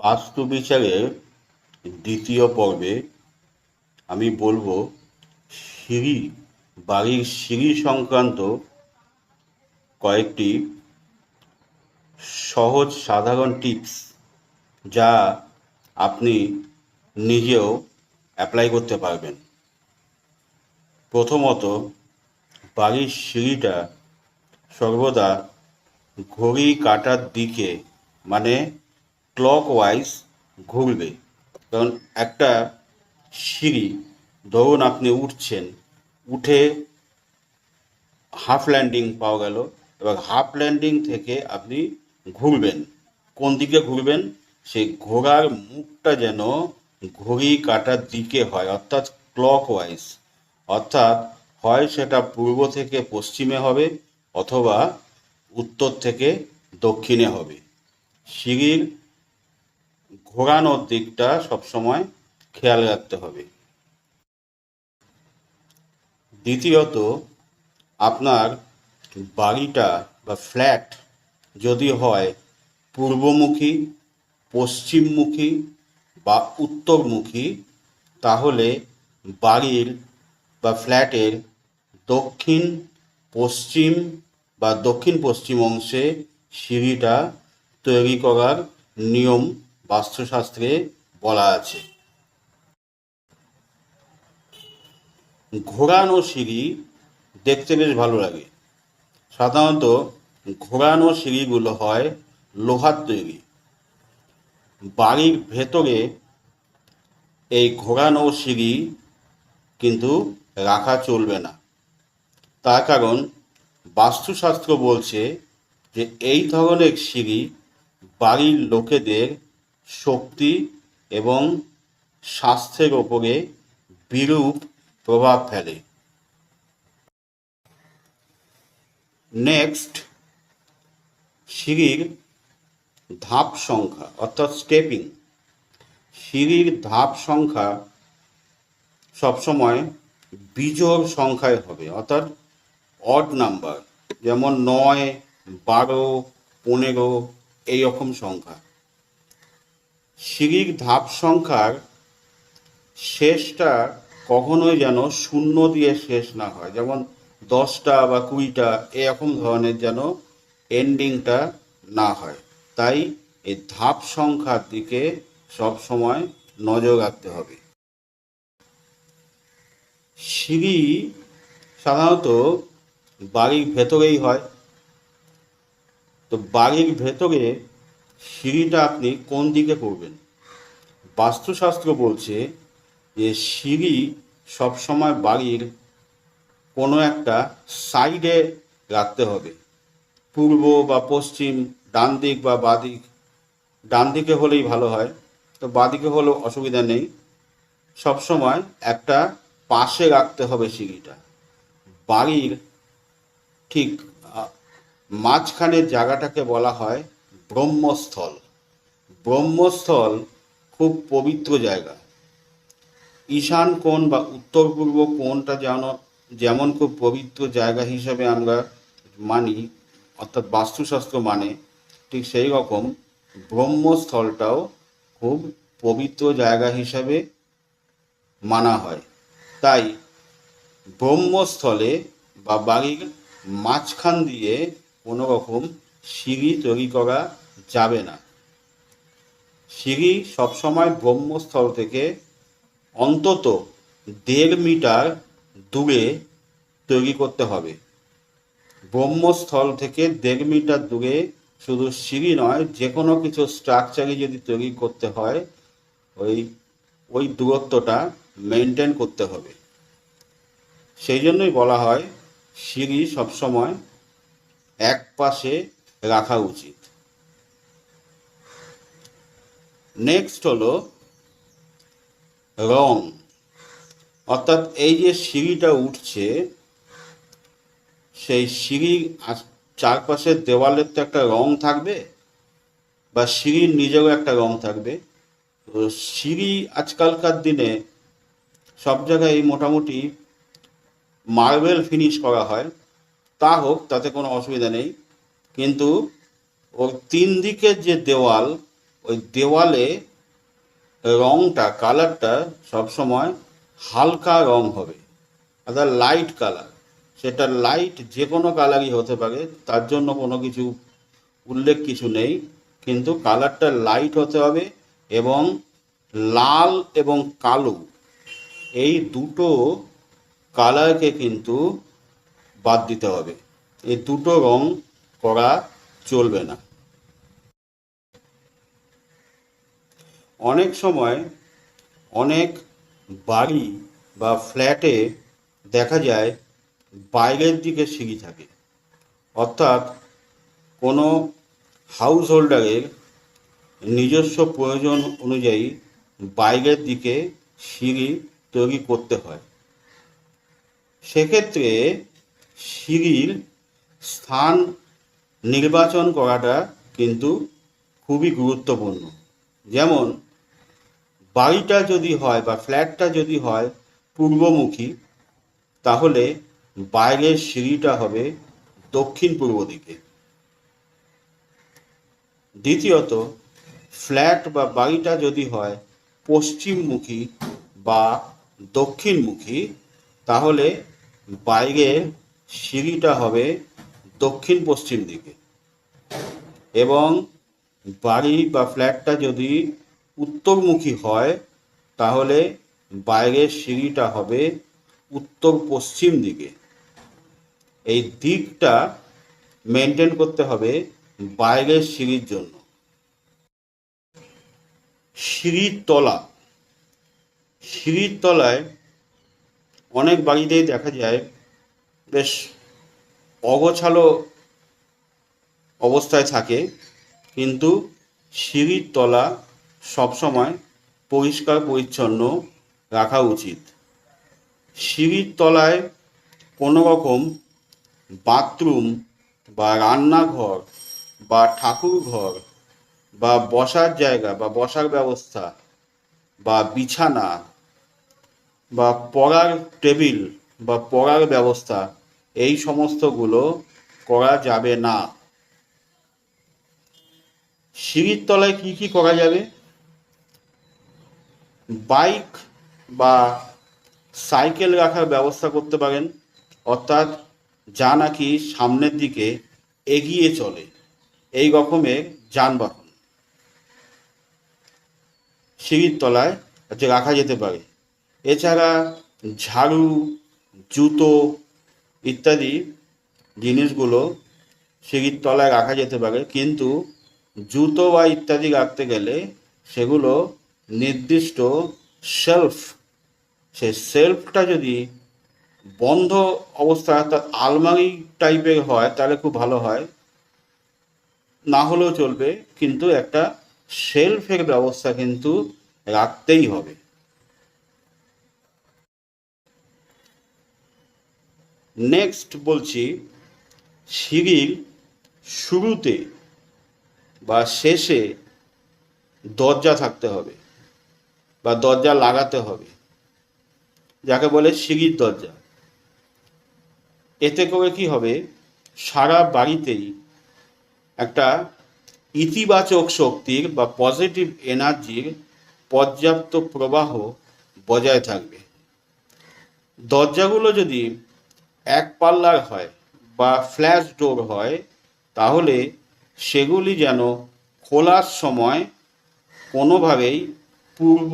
বাস্তু বিচারের দ্বিতীয় পর্বে আমি বলব সিঁড়ি, বাড়ির সিঁড়ি সংক্রান্ত কয়েকটি সহজ সাধারণ টিপস যা আপনি নিজেও অ্যাপ্লাই করতে পারবেন। প্রথমত, বাড়ির সিঁড়িটা সর্বদা ঘড়ি কাটার দিকে মানে ক্লক ওয়াইজ ঘুরবে। কারণ একটা সিঁড়ি, ধরুন আপনি উঠছেন, উঠে হাফ ল্যান্ডিং পাওয়া গেল, এবার হাফ ল্যান্ডিং থেকে আপনি ঘুরবেন। কোন দিকে ঘুরবেন? সেই ঘোড়ার মুখটা যেন ঘড়ি কাটার দিকে হয়, অর্থাৎ ক্লক ওয়াইজ অর্থাৎ হয় সেটা পূর্ব থেকে পশ্চিমে হবে, অথবা উত্তর থেকে দক্ষিণে হবে। সিঁড়ির ঘোরানোর দিকটা সবসময় খেয়াল রাখতে হবে। দ্বিতীয়ত, আপনার বাড়িটা বা ফ্ল্যাট যদি হয় পূর্বমুখী, পশ্চিমমুখী বা উত্তরমুখী, তাহলে বাড়ির বা ফ্ল্যাটের দক্ষিণ, পশ্চিম বা দক্ষিণ পশ্চিম অংশে সিঁড়িটা তৈরি করার নিয়ম বাস্তুশাস্ত্রে বলা আছে। ঘোরানো সিঁড়ি দেখতে বেশ ভালো লাগে। সাধারণত ঘোরানো সিঁড়িগুলো হয় লোহার তৈরি। বাড়ির ভেতরে এই ঘোরানো সিঁড়ি কিন্তু রাখা চলবে না। তার কারণ বাস্তুশাস্ত্র বলছে যে এই ধরনের সিঁড়ি বাড়ির লোকেদের শক্তি এবং স্বাস্থ্যের ওপরে বিরূপ প্রভাব ফেলে। নেক্সট সিঁড়ির ধাপ সংখ্যা, অর্থাৎ স্টেপিং সিঁড়ির ধাপ সংখ্যা সবসময় বিজোড় সংখ্যায় হবে, অর্থাৎ অড নাম্বার যেমন নয়, বারো, পনেরো এই রকম সংখ্যা। সিঁড়ির ধাপ সংখ্যার শেষটা কখনোই যেন শূন্য দিয়ে শেষ না হয়। যেমন দশটা বা কুড়িটা, এরকম ধরনের যেন এন্ডিংটা না হয়। তাই এই ধাপ সংখ্যার দিকে সব সময় নজর রাখতে হবে। সিঁড়ি সাধারণত বাড়ির ভেতরেই হয়। তো বাড়ির ভেতরে সিঁড়িটা আপনি কোন দিকে করবেন? বাস্তুশাস্ত্র বলছে যে সিঁড়ি সবসময় বাড়ির কোনো একটা সাইডে রাখতে হবে। পূর্ব বা পশ্চিম ডান দিক বা বাদিক ডান দিকে হলেই ভালো হয়। তো বাদিকে হলেও অসুবিধা নেই। সবসময় একটা পাশে রাখতে হবে সিঁড়িটা। বাড়ির ঠিক মাঝখানের জায়গাটাকে বলা হয় ব্রহ্মস্থল। ব্রহ্মস্থল খুব পবিত্র জায়গা। ঈশান কোণ বা উত্তর পূর্ব কোণটা যেন, যেমন খুব পবিত্র জায়গা হিসাবে আমরা মানি, অর্থাৎ বাস্তুশাস্ত্র মানে ঠিক সেই রকম ব্রহ্মস্থলটাও খুব পবিত্র জায়গা হিসাবে মানা হয়। তাই ব্রহ্মস্থলে বা বাড়ির মাঝখান দিয়ে কোনো রকম সিঁড়ি তৈরি করা যাবে না। সিঁড়ি সবসময় ব্রহ্মস্থল থেকে অন্তত দেড় মিটার দূরে তৈরি করতে হবে। ব্রহ্মস্থল থেকে দেড় মিটার দূরে শুধু সিঁড়ি নয় যে কোনো কিছু স্ট্রাকচারই যদি তৈরি করতে হয়, ওই ওই দূরত্বটা মেনটেন করতে হবে। সেই জন্যই বলা হয়, সিঁড়ি সবসময় এক পাশে রাখা উচিত। নেক্সট হলো রং। অর্থাৎ এই যে সিঁড়িটা উঠছে, সেই সিঁড়ির চারপাশের দেওয়ালের তো একটা রং থাকবে বা সিঁড়ির নিজেরও একটা রং থাকবে। তো সিঁড়ি আজকালকার দিনে সব জায়গায় মোটামুটি মার্বেল ফিনিশ করা হয়। তা হোক, তাতে কোনো অসুবিধা নেই। কিন্তু ওর তিন দিকের যে দেওয়াল, ওই দেওয়ালে রংটা, কালারটা সবসময় হালকা রং হবে। অর্থাৎ লাইট কালার সেটা লাইট যে কোনো কালারই হতে পারে, তার জন্য কোনো কিছু উল্লেখ কিছু নেই। কিন্তু কালারটা লাইট হতে হবে এবং লাল এবং কালো এই দুটো কালারকে কিন্তু বাদ দিতে হবে। এই দুটো রং করা চলবে না। অনেক সময় অনেক বাড়ি বা ফ্ল্যাটে দেখা যায় বাইরের দিকে সিঁড়ি থাকে। অর্থাৎ কোনো হাউস হোল্ডারের নিজস্ব প্রয়োজন অনুযায়ী বাইরের দিকে সিঁড়ি তৈরি করতে হয়। সেক্ষেত্রে সিঁড়ির স্থান নির্বাচন করাটা কিন্তু খুবই গুরুত্বপূর্ণ। যেমন, বাড়িটা যদি হয় বা ফ্ল্যাটটা যদি হয় পূর্বমুখী, তাহলে বাইরের সিঁড়িটা হবে দক্ষিণ পূর্ব দিকে। দ্বিতীয়ত, ফ্ল্যাট বা বাড়িটা যদি হয় পশ্চিমমুখী বা দক্ষিণমুখী, তাহলে বাইরের সিঁড়িটা হবে দক্ষিণ পশ্চিম দিকে। এবং বাড়ি বা ফ্ল্যাটটা যদি উত্তরমুখী হয়, তাহলে বাইরের সিঁড়িটা হবে উত্তর পশ্চিম দিকে। এই দিকটা মেনটেন করতে হবে বাইরের সিঁড়ির জন্য। সিঁড়ির তলা। সিঁড়ির তলায় অনেক বাড়িতেই দেখা যায়, বেশ অগোছালো অবস্থায় থাকে, কিন্তু সিঁড়ির তলা সবসময় পরিষ্কার পরিচ্ছন্ন রাখা উচিত। সিঁড়ির তলায় কোনো রকম বাথরুম বা রান্নাঘর বা ঠাকুর ঘর বা বসার জায়গা বা বসার ব্যবস্থা বা বিছানা বা পড়ার টেবিল বা পড়ার ব্যবস্থা এই সমস্তগুলো করা যাবে না। সিঁড়ির তলায় কি কি করা যাবে? বাইক বা সাইকেল রাখার ব্যবস্থা করতে পারেন, অর্থাৎ যা নাকি সামনের দিকে এগিয়ে চলে, এই রকমের যানবাহন। সিঁড়ির তলায় রাখা যেতে পারে। এছাড়া ঝাড়ু, জুতো ইত্যাদি জিনিসগুলো সিঁড়ির তলায় রাখা যেতে পারে, কিন্তু জুতো বা ইত্যাদি রাখতে গেলে সেগুলো নির্দিষ্ট শেলফ সে শেলফটা যদি বন্ধ অবস্থায় অর্থাৎ আলমারি টাইপের হয়, তাহলে খুব ভালো হয়। না হলেও চলবে, কিন্তু একটা শেলফের ব্যবস্থা কিন্তু রাখতেই হবে। নেক্সট বলছি সিঁড়ির শুরুতে বা শেষে দরজা থাকতে হবে বা দরজা লাগাতে হবে। যাকে বলে সিঁড়ির দরজা। এতে করে কি হবে? সারা বাড়িতেই একটা ইতিবাচক শক্তির বা পজিটিভ এনার্জির পর্যাপ্ত প্রবাহ বজায় থাকবে। দরজাগুলো যদি এক পাল্লার হয় বা ফ্ল্যাশ ডোর হয়, তাহলে সেগুলি যেন খোলার সময় কোনোভাবেই পূর্ব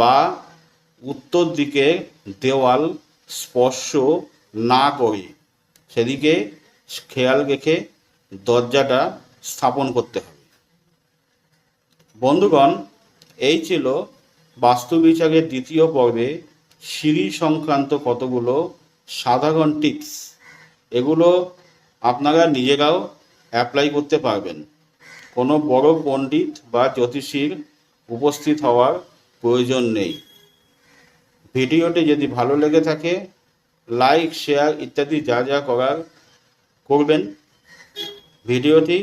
বা উত্তর দিকের দেওয়াল স্পর্শ না করে। সেদিকে খেয়াল রেখে দরজাটা স্থাপন করতে হবে। বন্ধুগণ, এই ছিল বাস্তুবিচারের দ্বিতীয় পর্বে সিঁড়ি সংক্রান্ত কতগুলো সাধারণ টিপস। এগুলো আপনারা নিজেরাও অ্যাপ্লাই করতে পারবেন। কোনো বড় পণ্ডিত বা জ্যোতিষীর উপস্থিত হওয়ার প্রয়োজন নেই। ভিডিওটি যদি ভালো লেগে থাকে লাইক শেয়ার ইত্যাদি যা যা করার করবেন। ভিডিওটি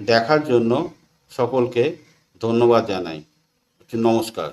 দেখার জন্য সকলকে ধন্যবাদ জানাই। নমস্কার।